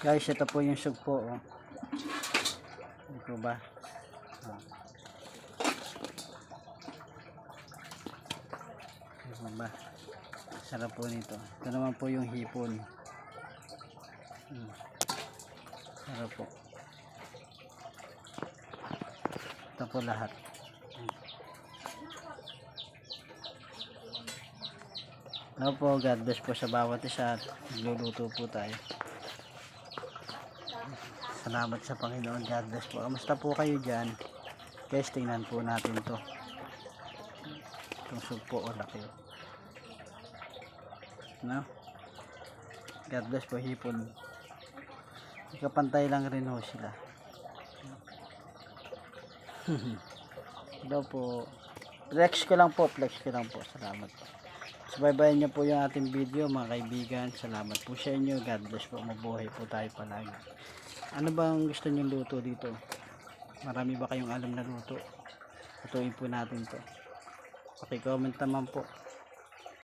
Guys, ito po yung sugpo. Oh. Ito ba? Ito ba? Sarap po nito. Ito naman po yung hipon. Hmm. Sarap po. Ito po lahat. Ano po, God bless po sa bawat isa at nagluluto po tayo. Salamat sa Panginoon, God bless po. Kamusta po kayo dyan? Guys, tingnan po natin to. Itong sugpo o laki. No? God bless po, hipon. Ikapantay lang rin ho sila. Hello po. Flex ko lang po, flex ko lang po. Salamat po. Subaybayan niyo po yung ating video mga kaibigan. Salamat po sa inyo. God bless po. Mabuhay po tayo palagi. Ano bang gusto niyo luto dito? Marami ba kayong alam na luto? Lutuin po natin to. Okay, comment naman po.